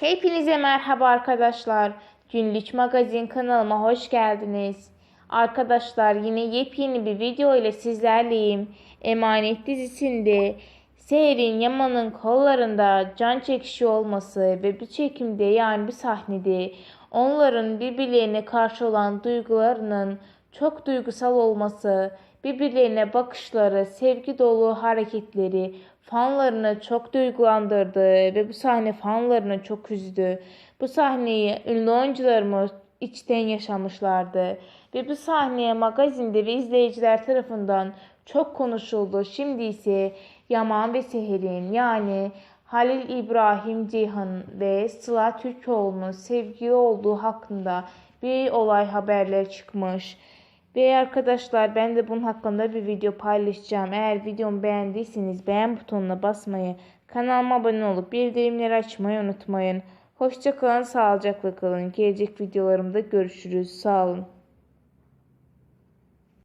Hepinize merhaba arkadaşlar. Günlük Magazin kanalıma hoş geldiniz. Arkadaşlar yine yepyeni bir video ile sizlerleyim. Emanet dizisinde Seher'in Yaman'ın kollarında can çekişi olması ve bir çekimde yani bir sahnede onların birbirlerine karşı olan duygularının çok duygusal olması, birbirlerine bakışları, sevgi dolu hareketleri fanlarını çok duygulandırdı ve bu sahne fanlarını çok üzdü. Bu sahneyi ünlü oyuncularımız içten yaşamışlardı ve bu sahneye magazinde ve izleyiciler tarafından çok konuşuldu. Şimdi ise Yaman ve Seher'in yani Halil İbrahim Ceyhan ve Sıla Türkoğlu'nun sevgili olduğu hakkında bir olay haberler çıkmış. Ve arkadaşlar ben de bunun hakkında bir video paylaşacağım. Eğer videomu beğendiyseniz beğen butonuna basmayı, kanalıma abone olup bildirimleri açmayı unutmayın. Hoşçakalın, sağlıcakla kalın. Gelecek videolarımda görüşürüz. Sağ olun.